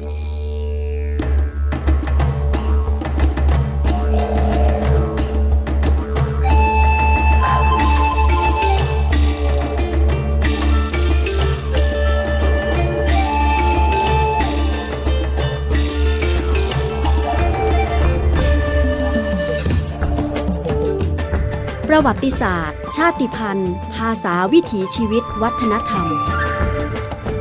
ประวัติศาสตร์ ชาติพันธุ์ ภาษาวิถีชีวิต วัฒนธรรม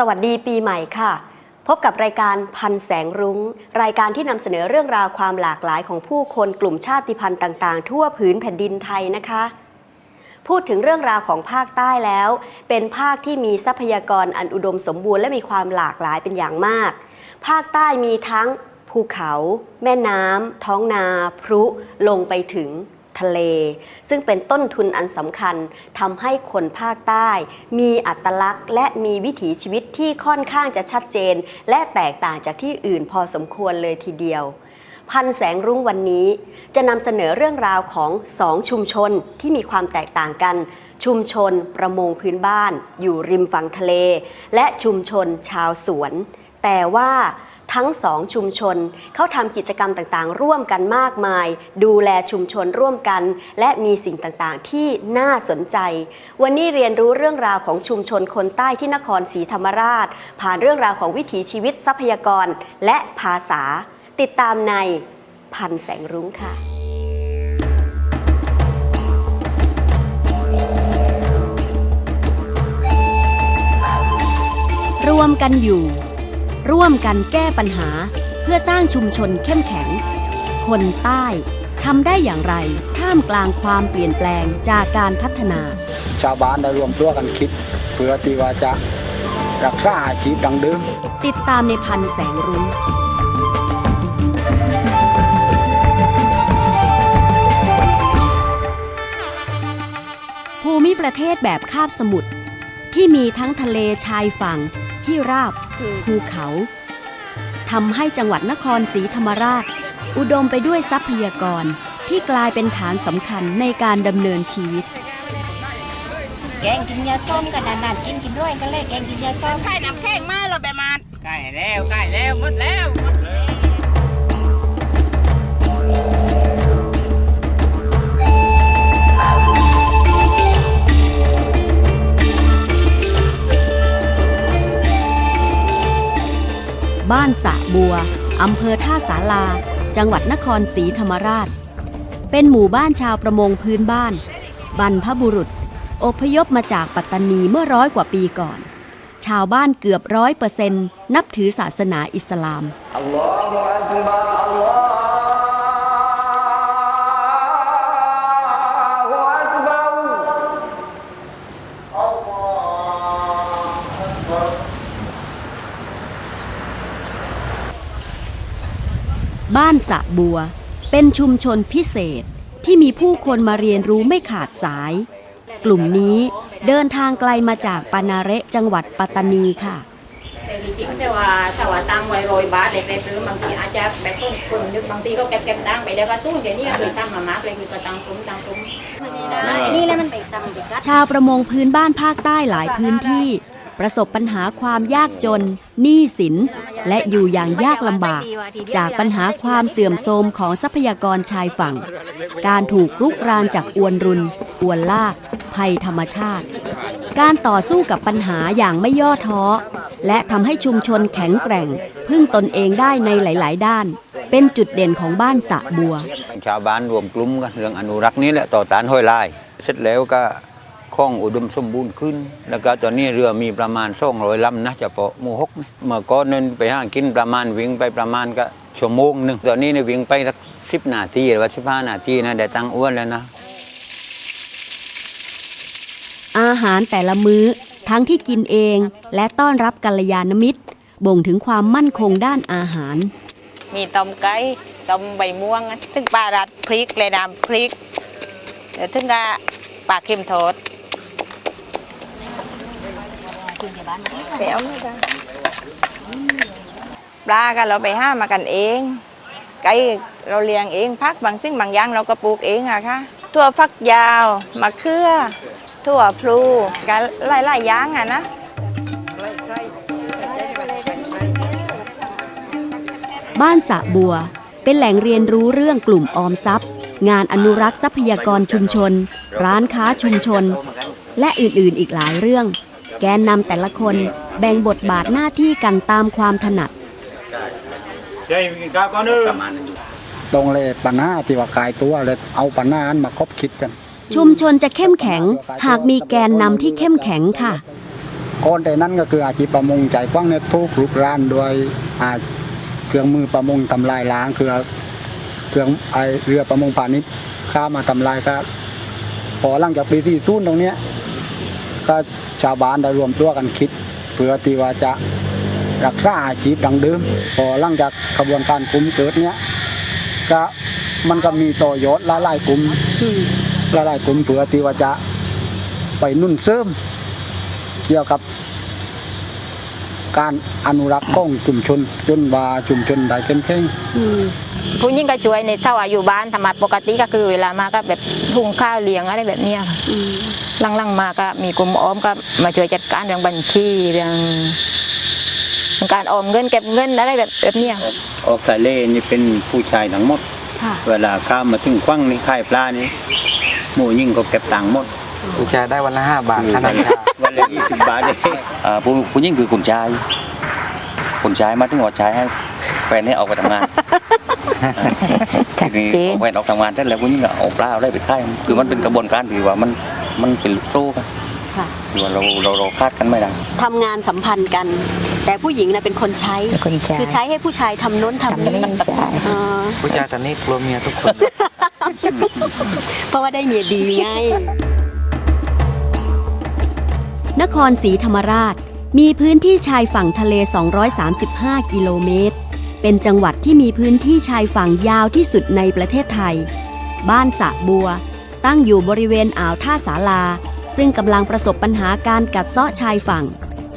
สวัสดีปีใหม่ค่ะ พบกับรายการพันแสงรุง้ง รายการที่นำเสนอเรื่องราวความหลากหลายของผู้คนกลุ่มชาติพันธุ์ต่างๆ ทั่วผืนแผ่นดินไทยนะคะ พูดถึงเรื่องราวของภาคใต้แล้ว เป็นภาคที่มีทรัพยากรอันอุดมสมบูรณ์และมีความหลากหลายเป็นอย่างมาก ภาคใต้มีทั้งภูเขา แม่น้ำท้องนา พรุลงไปถึง ทะเล ซึ่งเป็นต้นทุนอันสำคัญทำให้คนภาคใต้ มีอัตลักษณ์ และมีวิถีชีวิตที่ค่อนข้างจะชัดเจน และแตกต่างจากที่อื่นพอสมควรเลยทีเดียว พันแสงรุ่งวันนี้ จะนำเสนอเรื่องราวของสองชุมชนที่มีความแตกต่างกันชุมชนประมงพื้นบ้าน อยู่ริมฝั่งทะเล และชุมชนชาวสวน แต่ว่า ทั้งสองชุมชน เขาทำกิจกรรมต่างๆ ร่วมกันมากมาย ดูแลชุมชนร่วมกัน และมีสิ่งต่างๆ ที่น่าสนใจ วันนี้เรียนรู้เรื่องราวของชุมชนคนใต้ที่นครศรีธรรมราช ผ่านเรื่องราวของวิถีชีวิตทรัพยากรและภาษา ติดตามในพันแสงรุ้งค่ะรวมกันอยู่ ร่วมกันแก้ปัญหา เพื่อสร้างชุมชนเข้มแข็ง คนใต้ทำได้อย่างไร ท่ามกลางความเปลี่ยนแปลงจากการพัฒนา ชาวบ้านได้รวมตัวกันคิด เพื่อที่ว่าจะรักษาอาชีพดังเดิม ติดตามในพันแสงรุ้งภูมิประเทศแบบคาบสมุทรที่มีทั้งทะเลชายฝั่งที่ราบ ภูเขา ทำให้จังหวัดนครศรีธรรมราช อุดมไปด้วยทรัพยากรที่กลายเป็นฐานสำคัญในการดำเนินชีวิต แกงกินยาส้มกันนานๆกินกินด้วยกันเลยแกงกินยาส้มไข่น้ำแข็งมาเราแบบมันใกล้แล้วใกล้แล้วหมดแล้ว บ้านสะบัว อำเภอท่าสาราจังหวัดนครศรีธรรมราช เป็นหมู่บ้านชาวประมงพื้นบ้าน บรรพบุรุษ อพยพมาจากปัตตานีเมื่อร้อยกว่าปีก่อน ชาวบ้านเกือบร้อยเปอร์เซ็นต์นับถือศาสนาอิสลาม บ้านสระบัว เป็นชุมชนพิเศษที่มีผู้คนมาเรียนรู้ไม่ขาดสาย กลุ่มนี้เดินทางไกลมาจากปานาเระจังหวัดปัตตานีค่ะแต่จริงๆแต่ว่าถ้าว่าตังไว้โรยบาทเล็กๆหรือบางทีอาจจะแบบคนคนนึกบางทีก็เก็บเก็บตังไปแล้วก็สู้เดี๋ยวนี้ก็เลยตั้งมามากเลยคือก็ตังซุ้มตังซุ้มอันนี้แล้วมันไปทำกิจการชาวประมงพื้นบ้านภาคใต้หลายพื้นที่ ประสบปัญหาความยากจนหนี้สิน และอยู่อย่างยากลำบาก จากปัญหาความเสื่อมโทรมของทรัพยากรชายฝั่ง การถูกรุกรานจากอวนรุน อวนลาก ภัยธรรมชาติ การต่อสู้กับปัญหาอย่างไม่ย่อท้อ และทำให้ชุมชนแข็งแกร่ง พึ่งตนเองได้ในหลาย ๆ ด้าน เป็นจุดเด่นของบ้านสะบัว ชาวบ้านรวมกลุ่มกันเรื่องอนุรักษ์นี้แหละต่อต้านห้อยลาย เสร็จแล้วก็ คล่องอุดมสมบูรณ์ขึ้น แล้วก็ตอนนี้เรือมีประมาณสองร้อยลำนะเฉพาะหมู่หกนะเมื่อก่อนนั้นไปห้างกินประมาณวิ่งไปประมาณก็ชั่วโมงหนึ่งตอนนี้เนี่ยวิ่งไปสักสิบนาทีหรือว่าสิบห้านาทีนะได้ตังค์อ้วนแล้วนะ อาหารแต่ละมื้อทั้งที่กินเองและต้อนรับกัลยาณมิตร บ่งถึงความมั่นคงด้านอาหาร มีต้มไก่ต้มใบม่วงถึงปลารัดพริกเลยน้ำพริกเดี๋ยวถึงก็ปลาเค็มทอด ปรี้ยวไหมจ๊ะปลาก็เราไปห้ามากันเอง ไก่เราเลี้ยงเองพักบางสิ่งบางอย่างเราก็ปลูกเองอะค่ะถั่วฟักยาวมะเขือถั่วพลูกันหลายๆอย่างอะนะบ้านสะบัว เป็นแหล่งเรียนรู้เรื่องกลุ่มออมทรัพย์ งานอนุรักษ์ทรัพยากรชุมชน ร้านค้าชุมชน และอื่นๆอีกหลายเรื่อง แกนนำแต่ละคนแบ่งบทบาทหน้าที่กันตามความถนัด ตรงเลยปัญหาที่ว่าขายตัวเลยเอาปัญหาอันมาคบคิดกันชุมชนจะเข้มแข็ง หากมีแกนนำที่เข้มแข็งค่ะก่อนแต่นั้นก็คืออาชีพประมงใจกว้างเนี่ยทุกลุกรานด้วยอาเครื่องมือประมงทำลายล้างคือเครื่องไอเรือประมงพาณิชย์ข้ามมาทำลายก็พอหลังจากปีที่ศูนย์ตรงเนี้ย ก็ชาวบ้านได้รวมตัวกันคิด เพื่อที่ว่าจะรักษาอาชีพดังเดิม พอหลังจากกระบวนการกลุ่มเกิดเนี้ยก็มันก็มีต่อยอดหลายๆกลุ่มหลายๆกลุ่มเผื่อที่ว่าจะไปนุ่นเสริมเกี่ยวกับการอนุรักษ์ของชุมชน จนว่าชุมชนได้เข้มแข็ง ผู้หญิงก็ช่วยในถ้าว่าอยู่บ้านธรรมะปกติก็คือเวลามาก็แบบหุงข้าวเลี้ยงอะไรแบบเนี้ยค่ะหลังๆมาก็มีกลุ่มออมก็มาช่วยจัดการเรื่องบัญชีเรื่องเรื่องการออมเงินเก็บเงินอะไรแบบแบบเนี้ยออกทะเลนี่เป็นผู้ชายทั้งหมดค่ะเวลาข้ามมาถึงควังนี่ค่ายปลานี่หมูยิ่งก็เก็บตังค์หมดผู้ชายได้วันละห้าบาทค่าน้ำชาวันละยี่สิบบาทเองอ่าผู้ผู้หญิงคือคุณชายคุณชายมาถึงหัวชายให้แฟนให้ออกไปทำงาน ชัดทีเจนี้นแฟนออกทำงานเสร็จแล้วผู้หญิงก็เอาปลาเอาอะไรไปค่ายคือมันเป็นกระบวนการที่ว่ามันมันเป็นลูกโซ่กันค่ะที่ว่าเราเราเราคาดกันไม่ได้ทำงานสัมพันธ์กัน แต่ผู้หญิงนะเป็นคนใช้เป็นคนใช้คือใช้ให้ผู้ชายทำโน้นทำทำนี้นี่ใช่เออผู้ชายตอนนี้กลัวเมียทุกคน เพราะว่าได้เมียดีไง นครศรีธรรมราชมีพื้นที่ชายฝั่งทะเล 235 กิโลเมตร เป็นจังหวัดที่มีพื้นที่ชายฝั่งยาวที่สุดในประเทศไทย บ้านสะบัว ตั้งอยู่บริเวณอ่าวท่าสาลา ซึ่งกำลังประสบปัญหาการกัดเซาะชายฝั่ง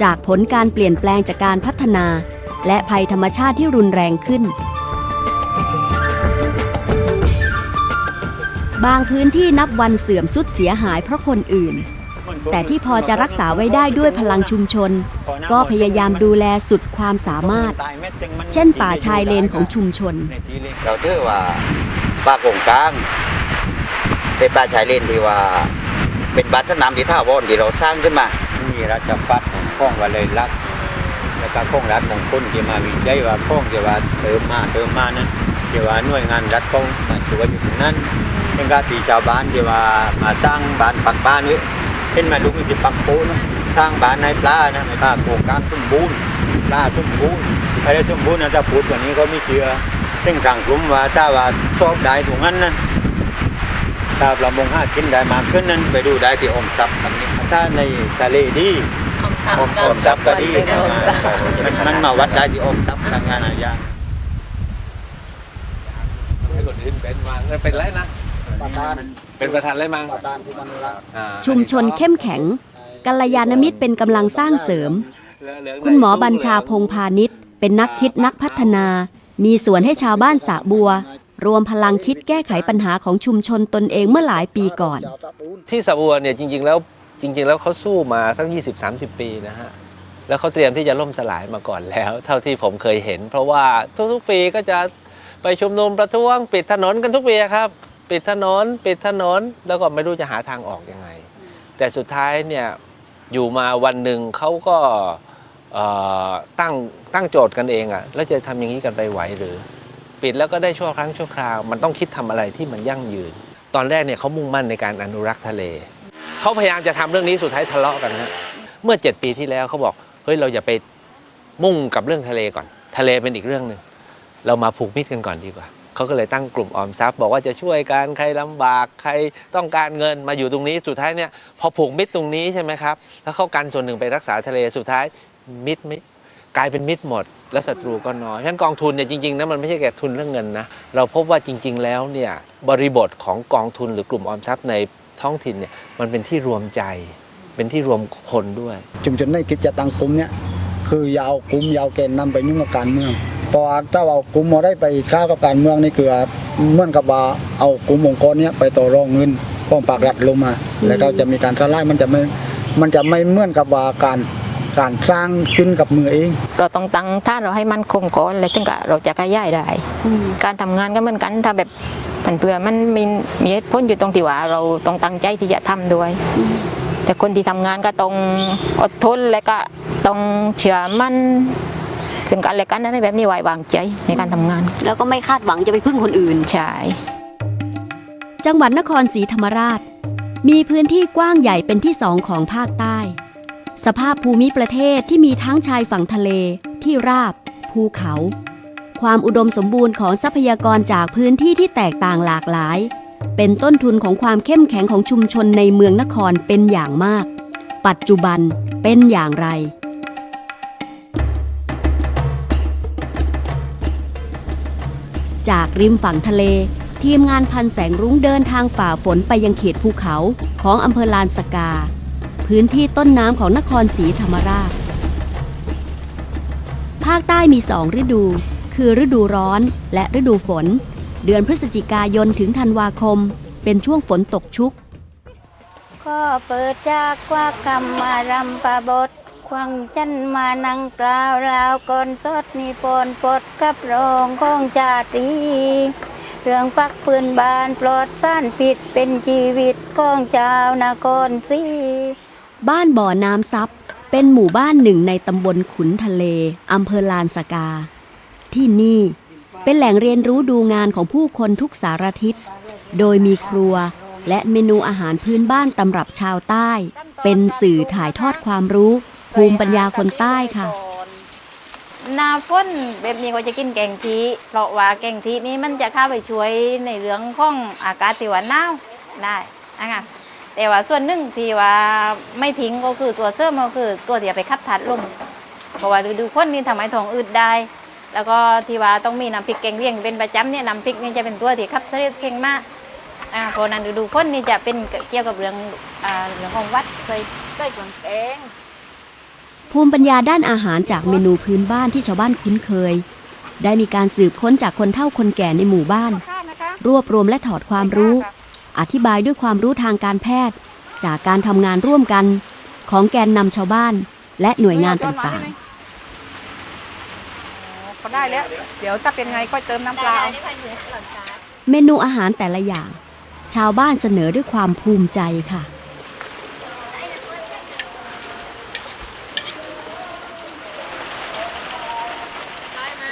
จากผลการเปลี่ยนแปลงจากการพัฒนา และภัยธรรมชาติที่รุนแรงขึ้น บางพื้นที่นับวันเสื่อมสุดเสียหายเพราะคนอื่น แต่ที่พอจะรักษาไว้ได้ด้วยพลังชุมชน ก็พยายามดูแลสุดความสามารถ เช่นป่าชายเลนของชุมชน เราถือว่าป่าโกงกลางเป็นป่าชายเลนที่ว่า เป็นบ้านสนามที่ท่าวอนที่เราสร้างขึ้นมา มีราชพัฒข้องว่าเลยรักแล้วก็ข้องรัฐมงคลที่มาวิจัยว่าข้องที่ว่าเติมมาเติมมานั้นที่ว่าหน่วยงานรัฐข้องมาช่วยอยู่ตรงนั้นเป็นการตีชาวบ้านที่ว่ามาสร้างบ้านปักบ้านนี่ เห็นไหมาลูกนี่ที่ปักโพนะสร้างบ้านในปลานะปลาโกงกลางสมบูรณ์ปลาสมบูรณ์อะไรสมบูรณ์นะถ้าพูดกว่านี้ก็ไม่เชื่อซึ่งทางกลุ่มว่าถ้าว่าชอบได้ตรงนั้นนะถ้าประมงห้ากินได้มากขึ้นนั้นไปดูได้ที่อมทรัพย์อันนี้ถ้าในทะเลดีอมทรัพย์อมทรัพย์ก็ดีมันมันมาวัดได้ที่อมทรัพย์ทางงานอาญาให้คนอื่นเป็นมาเป็นไรนะประธาน เป็นประธานไรมั้งประธานผู้บริหารอ่าชุมชนเข้มแข็งกัลยาณมิตรเป็นกำลังสร้างเสริมเหลืงๆคุณหมอบัญชาพงพาณิชย์ เป็นนักคิดนักพัฒนา มีส่วนให้ชาวบ้านสระบัว รวมพลังคิดแก้ไขปัญหาของชุมชนตนเองเมื่อหลายปีก่อน ที่สะบัวเนี่ยจริง ๆ แล้วจริง ๆ แล้วเขาสู้มาสัก20-30 ปีนะฮะแล้วเขาเตรียมที่จะล่มสลายมาก่อนแล้ว เท่าที่ผมเคยเห็น เพราะว่าทุกๆปีก็จะไปชุมนุมประท้วงปิดถนนกันทุกปีครับ ปิดถนนปิดถนนแล้วก็ไม่รู้จะหาทางออกยังไง แต่สุดท้ายเนี่ยอยู่มาวันหนึ่งเขาก็ตั้งตั้งโจทย์กันเองอะ่ะแล้วจะทำอย่างนี้กันไปไหวหรือ ปิดแล้วก็ได้ชั่วครั้งชั่วคราว มันต้องคิดทำอะไรที่มันยั่งยืน ตอนแรกเนี่ยเขามุ่งมั่นในการอนุรักษ์ทะเลเขาพยายามจะทำเรื่องนี้สุดท้ายทะเลาะกันฮะเมื่อ 7 ปีที่แล้วเขาบอกเฮ้ยเราอย่าไปมุ่งกับเรื่องทะเลก่อน ทะเลเป็นอีกเรื่องหนึ่งเรามาผูกมิตรกันก่อนดีกว่า เขาก็เลยตั้งกลุ่มออมทรัพย์ บอกว่าจะช่วยกันใครลำบากใครต้องการเงินมาอยู่ตรงนี้สุดท้ายเนี่ยพอผูกมิตรตรงนี้ใช่ไหมครับแล้วเขากันส่วนหนึ่งไปรักษาทะเลสุดท้ายมิตรไม่กลายเป็นมิตรหมด และศัตรูก็น้อยเพราะฉะนั้นกองทุนเนี่ยจริงๆนะมันไม่ใช่แค่ทุนเรื่องเงินนะเราพบว่าจริง ๆ แล้วเนี่ยบริบทของกองทุนหรือกลุ่มออมทรัพย์ในท้องถิ่นเนี่ยมันเป็นที่รวมใจ เป็นที่รวมคนด้วย ชุมชนในคิดจะตั้งกลุ่มเนี่ยคือยาวกลุ่มยาวแกนนำไปยุ่งกับการเมือง เพราะว่าถ้าเอากลุ่มมาได้ไปค้ากับการเมืองนี่คือเหมือนกับว่าเอากลุ่มองค์กรเนี้ยไปต่อรองเงินของปากรัฐลงมาแล้วก็จะมีการสลายมันจะไม่มันจะไม่เหมือนกับว่าการการสร้างขึ้นกับมือเอง เราต้องตั้งท่าเราให้มันคงก่อนแล้วถึงกับเราจะขยายได้ การทำงานก็เหมือนกันถ้าแบบมันเพื่อมันมีมีเหตุผลอยู่ตรงที่ว่าเราต้องตั้งใจที่จะทำด้วย แต่คนที่ทำงานก็ต้องอดทนและก็ต้องเชื่อมั่น ซึ่งกันและกันอะไรแบบนี้ไว้วางใจในการทำงาน แล้วก็ไม่คาดหวังจะไปพึ่งคนอื่นใช่จังหวัดนครศรีธรรมราช มีพื้นที่กว้างใหญ่เป็นที่สองของภาคใต้ สภาพภูมิประเทศที่มีทั้งชายฝั่งทะเล ที่ราบ ภูเขา ความอุดมสมบูรณ์ของทรัพยากรจากพื้นที่ที่แตกต่างหลากหลาย เป็นต้นทุนของความเข้มแข็งของชุมชนในเมืองนครเป็นอย่างมาก ปัจจุบันเป็นอย่างไร จากริมฝั่งทะเล ทีมงานพันแสงรุ้งเดินทางฝ่าฝนไปยังเขตภูเขาของอำเภอลานสกา พื้นที่ต้นน้ำของนครศรีธรรมราช ภาคใต้มีสองฤดู คือฤดูร้อนและฤดูฝน เดือนพฤศจิกายนถึงธันวาคม เป็นช่วงฝนตกชุก ก็เปิดจากว่ากรรมมารำปะบท ควังจันมานังกล่าวราวก่อนสดนิปนปดกับรองของจาตรีเรื่องปักปืนบานปลอดสั้นผิดเป็นชีวิตของเจ้านครศรีบ้านบ่อน้ำซับเป็นหมู่บ้านหนึ่งในตำบลขุนทะเลอำเภอลานสกา ที่นี่เป็นแหล่งเรียนรู้ดูงานของผู้คนทุกสารทิศ โดยมีครัวและเมนูอาหารพื้นบ้านตำรับชาวใต้ เป็นสื่อถ่ายทอดความรู้ ภูมิปัญญาคนใต้ค่ะหนาฝนแบบนี้ก็จะกินแกงทีเพราะว่าแกงทีนี้มันจะเข้าไปช่วยในเรื่องของอากาศที่ว่าหนาวได้นะคะแต่ว่าส่วนหนึ่งที่ว่าไม่ทิ้งก็คือตัวเสริมก็คือตัวที่จะไปคับทัดลมเพราะว่าฤดูฝนนี่ทำให้ท้องอืดได้ แล้วก็ที่ว่าต้องมีน้ำพริกแกงเลี่ยงเป็นประจำเนี่ยน้ำพริกนี่จะเป็นตัวที่คับเสด็จเซ็งมากอ่าเพราะนั้นฤดูฝนนี่จะเป็นเกี่ยวกับเรื่องอ่าเรื่องของวัดใส่ใส่เครื่องแกง ภูมิปัญญาด้านอาหารจากเมนูพื้นบ้านที่ชาวบ้านคุ้นเคย ได้มีการสืบค้นจากคนเฒ่าคนแก่ในหมู่บ้าน รวบรวมและถอดความรู้ อธิบายด้วยความรู้ทางการแพทย์ จากการทำงานร่วมกัน ของแกนนำชาวบ้าน และหน่วยงานต่างพอได้แล้ว เดี๋ยวถ้าเป็นไงก็เติมน้ำปลาเอาๆเมนูอาหารแต่ละอย่าง ชาวบ้านเสนอด้วยความภูมิใจค่ะ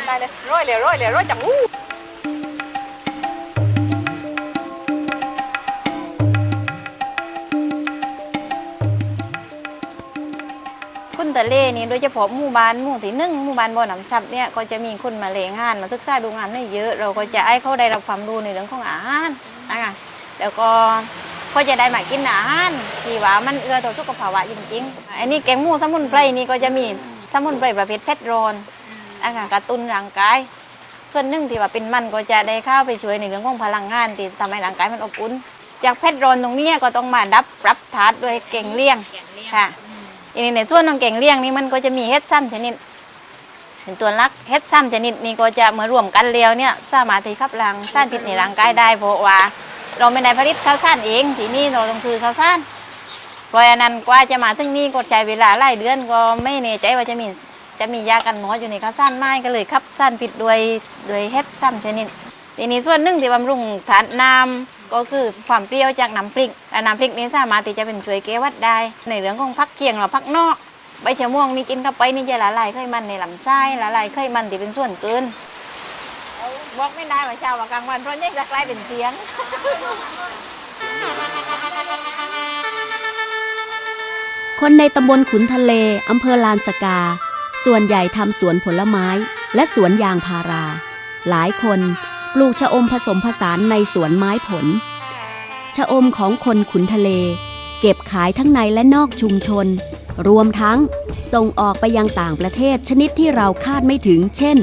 ได้เลยร้อยเลยร้อยเลยร้อยจังอู้คุณทะเลนี่โดยเฉพาะหมู่บ้านหมู่ที่หนึ่งหมู่บ้านบ่อน้ำซับเนี่ยก็จะมีคนมาเลงงานมาศึกษาดูงานได้เยอะ เราก็จะให้เขาได้รับความรู้ในเรื่องของอาหารนะคะแล้วก็เขาจะได้มากินอาหารที่ว่ามันเอื้อต่อสุขภาวะจริงๆ อันนี้แกงหมูสมุนไพรนี่ก็จะมีสมุนไพรประเภทเพชรร้อน นะคะกระตุ้นร่างกาย ส่วนหนึ่งที่ว่าเป็นมันก็จะได้เข้าไปช่วยในเรื่องของพลังงานที่ทำให้ร่างกายมันอบอุ่นจากเพชรร้อนตรงเนี้ยก็ต้องมาดับปรับธาตุด้วยเก่งเลี่ยงค่ะอันนี้ในส่วนของแกงเลี่ยงนี่มันก็จะมีเฮ็ดซ้ำชนิดเป็นตัวลักเฮ็ดซ้ำชนิดนี้ก็จะเมื่อรวมกันแล้วเนี่ยสามารถที่ขับล้างสารพิษในร่างกายได้เพราะว่า เราไม่ได้ผลิตข้าวสารเองทีนี้เราต้องซื้อข้าวสารเพราะฉะนั้นกว่าจะมาถึงนี่ก็ใช้เวลาหลายเดือนก็ไม่แน่ใจว่าจะมี จะมียากันหมออยู่ในข้าวสารไม้ก็เลยขับสารพิษด้วยด้วยเฮ็ดซ้ำชนิดทีนี้ส่วนหนึ่งที่บำรุงธาตุน้ำก็คือความเปรี้ยวจากน้ำพริกและน้ำพริกนี้สามารถที่จะเป็นช่วยแก้วัดได้ ในเรื่องของพักเคียงหรือพักนอกใบชะม่วงนี่กินเข้าไปนี่จะละลายไขมันในลำไส้ละลายไขมันที่เป็นส่วนเกินบอกไม่ได้ว่าเช้าว่ากลางวันเพราะนี่จะกลายเป็นเสียงคนในตำบลขุนทะเล อำเภอลานสกา ส่วนใหญ่ทำสวนผลไม้และสวนยางพารา หลายคนปลูกชะอมผสมผสานในสวนไม้ผล ชะอมของคนขุนทะเล เก็บขายทั้งในและนอกชุมชน รวมทั้งส่งออกไปยังต่างประเทศชนิดที่เราคาดไม่ถึง เช่น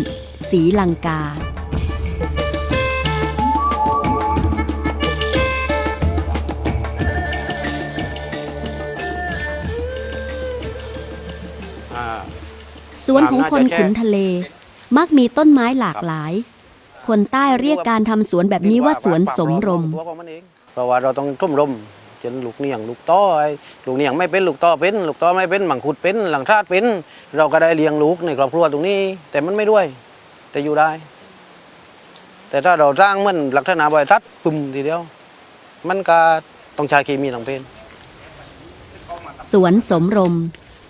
สีลังกา สวนของคนขุนทะเล มักมีต้นไม้หลากหลาย คนใต้เรียกการทำสวนแบบนี้ว่าสวนสมรม เพราะว่าเราต้องร่มรมจนลูกเนียงลูกต้อไอ้ลูกเนียงไม่เป็นลูกต้อเป็น ลูกต้อไม่เป็นบังคุดเป็นหลังชาติเป็น เราก็ได้เลี้ยงลูกในครอบครัวตรงนี้ แต่มันไม่ด้วย แต่อยู่ได้ แต่ถ้าเราสร้างเหมันลักษณะบริษัทปุ่มทีเดียว มันก็ต้องใช้เคมีทั้งเป็นสวนสมรม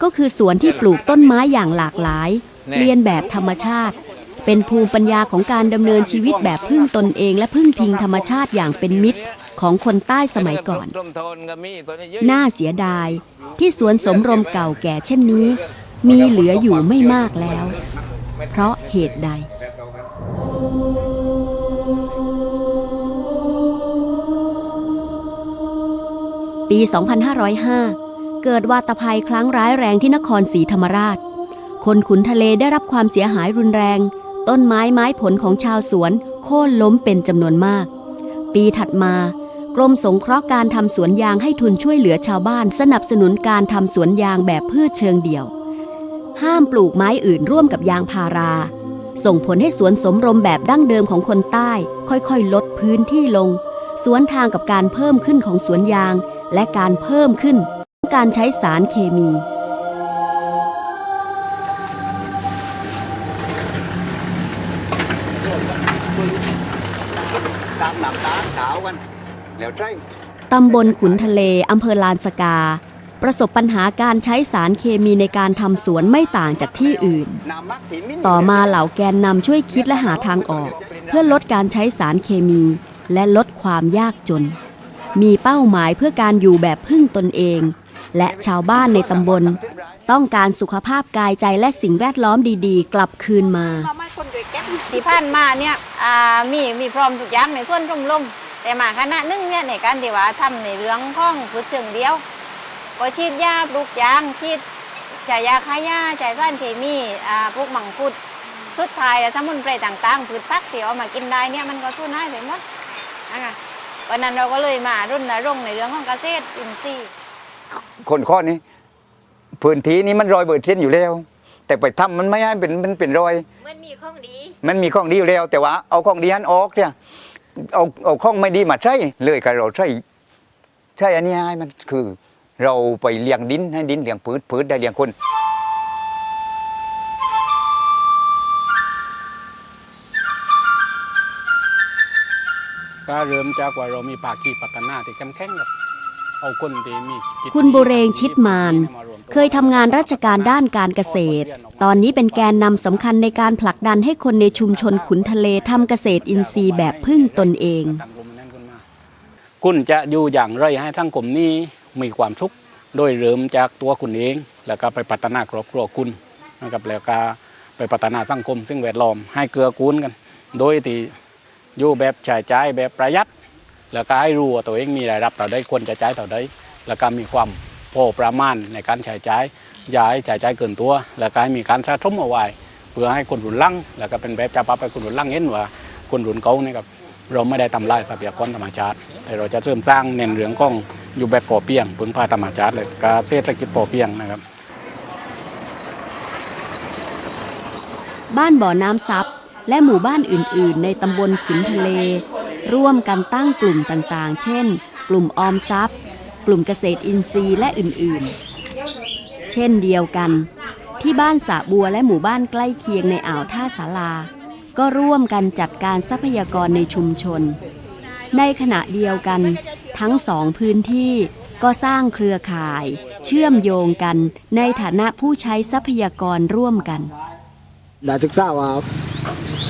ก็คือสวนที่ปลูกต้นไม้อย่างหลากหลาย เรียนแบบธรรมชาติ เป็นภูมิปัญญาของการดำเนินชีวิตแบบพึ่งตนเองและพึ่งพิงธรรมชาติอย่างเป็นมิตรของคนใต้สมัยก่อน น่าเสียดายที่สวนสมรมเก่าแก่เช่นนี้ มีเหลืออยู่ไม่มากแล้ว เพราะเหตุใดปี 2505 เกิดวาตภัยครั้งร้ายแรงที่นครศรีธรรมราช คนขุนทะเลได้รับความเสียหายรุนแรง ต้นไม้ไม้ผลของชาวสวน โค่นล้มเป็นจำนวนมาก ปีถัดมากรมสงเคราะห์การทำสวนยางให้ทุนช่วยเหลือชาวบ้าน สนับสนุนการทำสวนยางแบบพืชเชิงเดี่ยว ห้ามปลูกไม้อื่นร่วมกับยางพารา ส่งผลให้สวนสมรมแบบดั้งเดิมของคนใต้ ค่อยๆ ลดพื้นที่ลง สวนทางกับการเพิ่มขึ้นของสวนยางและการเพิ่มขึ้น การใช้สารเคมีตามหลังตาขาวกันแล้วใช่ตำบลขุนทะเลอำเภอลานสกา ประสบปัญหาการใช้สารเคมีในการทำสวนไม่ต่างจากที่อื่นน้ำมักที่มินต่อมาเหล่าแกนนำช่วยคิดและหาทางออก เพื่อลดการใช้สารเคมี และลดความยากจนมีเป้าหมายเพื่อการอยู่แบบพึ่งตนเอง และชาวบ้านในตำบล ต้องการสุขภาพกายใจและสิ่งแวดล้อมดีๆ กลับคืนมาที่ผ่านมาเนี่ยมีมีพร้อมทุกอย่างในส่วนร่มลมแต่มาคณะนึงเนี่ยในการที่ว่าทำในเรื่องของพืชเชิงเดียว ก็ฉีดยาปลูกยางฉีดจ่ายยาฆ่าหญ้าจ่ายสารเคมีอ่าพวกมังคุดสุดท้ายแล้วสมุนไพรต่างๆพืชผักที่เอามากินได้เนี่ยมันก็สู้น้ายไปหมดนะคะวันนั้นเราก็เลยมารุ่นรงในเรื่องของเกษตรอินทรีย์ คนข้อนี้พื้นที่นี้มันรอยเบิดเทียนอยู่แล้ว แต่ไปทำมันไม่ให้เป็นมันเป็นรอย มันมีข้องดี มันมีของดีอยู่แล้ว แต่ว่าเอาของดีอันออกเนี่ยเอาเอาของไม่ดีมาใช้เลยกับเราใช้ใช้อันนี้ให้มันคือ เราไปเลี้ยงดินให้ดินเลี้ยงพืชพืชได้เลี้ยงคนก็เริ่มจากว่าเรามีภาคีพัฒนาที่เข้มแข็งกับเอา คนที่มีจิตคุณบุเรงชิดมาน เคยทำงานราชการด้านการเกษตร ตอนนี้เป็นแกนนำสำคัญในการผลักดันให้คนในชุมชนขุนทะเลทำเกษตรอินทรีย์แบบพึ่งตนเอง คุณจะอยู่อย่างไรให้ทั้งกลุ่มนี้มีความสุขโดยเริ่มจากตัวคุณเอง แล้วก็ไปพัฒนาครอบครัวคุณนะครับแล้วก็ไปพัฒนาสังคม ซึ่งแวดล้อมให้เกื้อกูลกัน โดยที่อยู่แบบใช้จ่ายแบบประหยัด แล้วก็ให้รู้ว่าตัวเองมีรายรับต่อได้ควรจะจ่ายต่อได้แล้วก็มีความพอประมาณในการใช้จ่ายอย่าให้ใช้จ่ายเกินตัว แล้วก็ให้มีการสะสมเอาไว้เพื่อให้คนรุ่นหลังแล้วก็เป็นแบบจะปรับให้คนรุ่นหลังเห็นว่าคนรุ่นเก่านี่ครับเราไม่ได้ทำลายทรัพยากรธรรมชาติ แต่เราจะเริ่มสร้างเน้นเรื่องของอยู่แบบพอเพียงพึ่งพาธรรมชาติเลยการเศรษฐกิจพอเพียงนะครับ บ้านบ่อน้ำซับและหมู่บ้านอื่น ๆ ในตำบลขุนทะเล ร่วมกันตั้งกลุ่มต่างๆ เช่น กลุ่มออมทรัพย์ กลุ่มเกษตรอินทรีย์และอื่นๆ เช่นเดียวกัน ที่บ้านสะบัวและหมู่บ้านใกล้เคียงในอ่าวท่าสาราก็ร่วมกันจัดการทรัพยากรในชุมชน ในขณะเดียวกัน ทั้งสองพื้นที่ก็สร้างเครือข่าย เชื่อมโยงกันในฐานะผู้ใช้ทรัพยากรร่วมกัน ได้ศึกษาว่า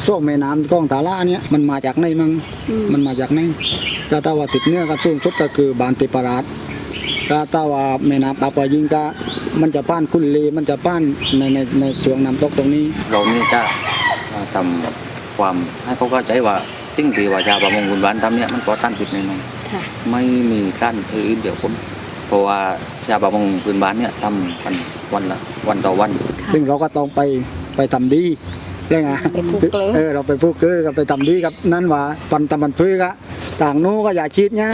ช่วงแม่น้ำกล้องตาล่าเนี่ยมันมาจากไหนมั่งมันมาจากไหนก็ถ้าว่าติดเนื้อก็สูงสุดก็คือบานติปราชก็ถ้าว่าแม่น้ำปาปายิงก็มันจะป้านคุณลีมันจะป้านในในในช่วงน้ำตกตรงนี้ เรานี่ก็ทำความให้เขาเข้าใจว่าสิ่งที่ว่าชาวประมงพื้นบ้านทำเนี่ยมันปลอดสารพิษแน่นอนค่ะไม่มีสารอื่นเดี๋ยวผมเพราะว่าชาวประมงพื้นบ้านเนี่ยทำกันวันละวันต่อวัน ซึ่งเราก็ต้องไปไปทำดี เรื่องไงไปปลูกเกลือเออเราไปพูกเกลือกับไปทำดีกับนั่นว่าปันตำบันพืกะต่างนู้นก็อย่าชีดเนี้ย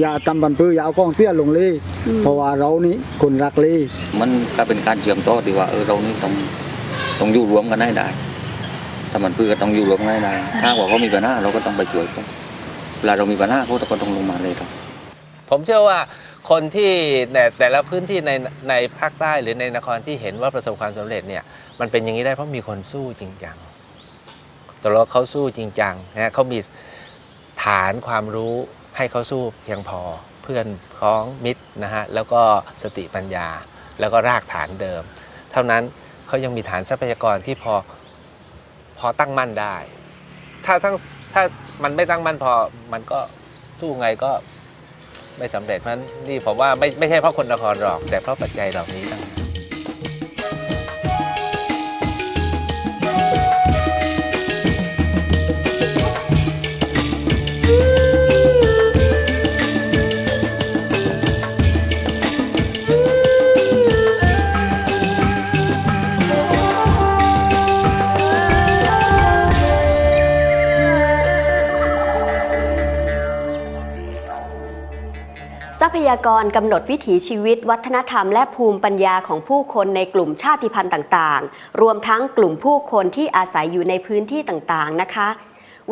อย่าตำบันพืออย่าเอากล้องเสียลงเลยเพราะว่าเรานี่คนรักเลยมันก็เป็นการเชื่อมต่อที่ว่าเออเรานี่ต้องต้องอยู่รวมกันให้ได้ถ้ามันเพื่อก็ต้องอยู่รวมกันให้ได้ถ้าว่าเขามีปัญหาเราก็ต้องไปช่วยเขาเวลาเรามีปัญหาเขาก็ต้องลงมาเลยครับผมเชื่อว่า คนที่ในแต่ละพื้นที่ในในภาคใต้หรือในนครที่เห็นว่าประสบความสำเร็จเนี่ยมันเป็นอย่างนี้ได้เพราะมีคนสู้จริงจังตัวเราเขาสู้จริงจังนะฮะเขามีฐานความรู้ให้เขาสู้เพียงพอเพื่อนพ้องมิตรนะฮะแล้วก็สติปัญญา แล้วก็รากฐานเดิม เท่านั้นเขายังมีฐานทรัพยากรที่พอพอตั้งมั่นได้ ถ้าทั้งถ้ามันไม่ตั้งมั่นพอมันก็สู้ไงก็ ไม่สำเร็จเพราะฉะนั้นนี่ผมว่าไม่ไม่ใช่เพราะคนนครหรอก แต่เพราะปัจจัยเหล่านี้ต่างหาก ยากรกำหนดวิถีชีวิต วัฒนธรรม และภูมิปัญญาของผู้คนในกลุ่มชาติพันธุ์ต่างๆ รวมทั้งกลุ่มผู้คนที่อาศัยอยู่ในพื้นที่ต่างๆนะคะ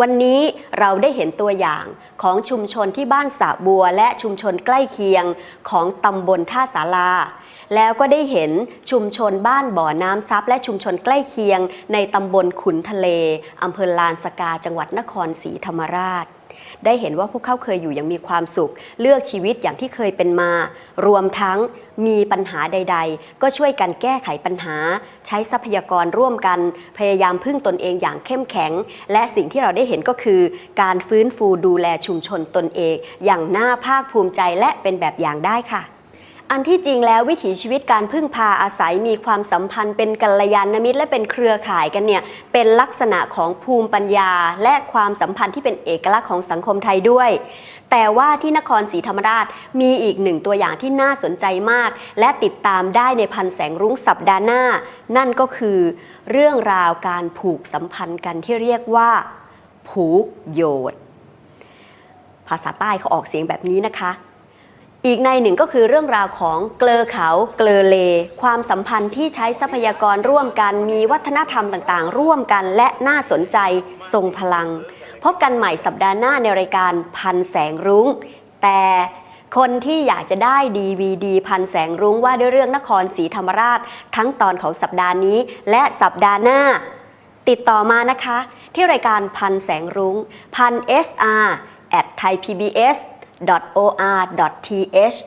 วันนี้เราได้เห็นตัวอย่างของชุมชนที่บ้านสระบัว และชุมชนใกล้เคียงของตำบลท่าสาราแล้วก็ได้เห็นชุมชนบ้านบ่อน้ำซับและชุมชนใกล้เคียง ในตำบลขุนทะเลอำเภอลานสกาจังหวัดนครศรีธรรมราช ได้เห็นว่าพวกเขาเคยอยู่อย่างมีความสุข เลือกชีวิตอย่างที่เคยเป็นมา รวมทั้งมีปัญหาใด ๆ ก็ช่วยกันแก้ไขปัญหา ใช้ทรัพยากรร่วมกัน พยายามพึ่งตนเองอย่างเข้มแข็ง และสิ่งที่เราได้เห็นก็คือ การฟื้นฟูดูแลชุมชนตนเอง อย่างน่าภาคภูมิใจและเป็นแบบอย่างได้ค่ะ อันที่จริงแล้ววิถีชีวิตการพึ่งพาอาศัยมีความสัมพันธ์เป็นกัลยาณมิตรและเป็นเครือข่ายกันเนี่ยเป็นลักษณะของภูมิปัญญา และความสัมพันธ์ที่เป็นเอกลักษณ์ของสังคมไทยด้วย แต่ว่าที่นครศรีธรรมราชมีอีกหนึ่งตัวอย่างที่น่าสนใจมาก และติดตามได้ในพันแสงรุ้งสัปดาห์หน้า นั่นก็คือ เรื่องราวการผูกสัมพันธ์กันที่เรียกว่า ผูกโยดภาษาใต้เขาออกเสียงแบบนี้นะคะ อีกในหนึ่งก็คือเรื่องราวของเกลอเขาเกลอเล ความสัมพันธ์ที่ใช้ทรัพยากรร่วมกัน มีวัฒนธรรมต่างๆ ร่วมกันและน่าสนใจทรงพลัง พบกันใหม่สัปดาห์หน้าในรายการพันแสงรุง้ง แต่คนที่อยากจะได้ DVD พันแสงรุ้งว่าด้วยเรื่องนครศรีธรรมราช ทั้งตอนของสัปดาห์นี้ และสัปดาห์หน้า ติดต่อมานะคะ ที่รายการพันแสงรุง้งพัน sr at thaipbs or.th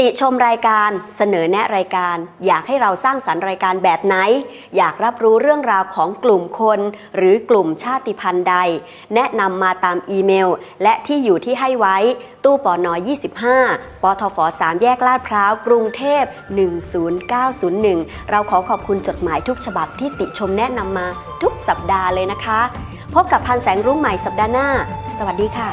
ติชมรายการเสนอแนะรายการ อยากให้เราสร้างสรรค์รายการแบบไหน อยากรับรู้เรื่องราวของกลุ่มคน หรือกลุ่มชาติพันธุ์ใด แนะนำมาตามอีเมล และที่อยู่ที่ให้ไว้ ตู้ปอนอ25 ปทฟ3 แยกลาดพร้าว กรุงเทพ 10901 เราขอขอบคุณจดหมายทุกฉบับที่ติชมแนะนำมาทุกสัปดาห์เลยนะคะ พบกับพันแสงรุ่งใหม่สัปดาห์หน้า สวัสดีค่ะ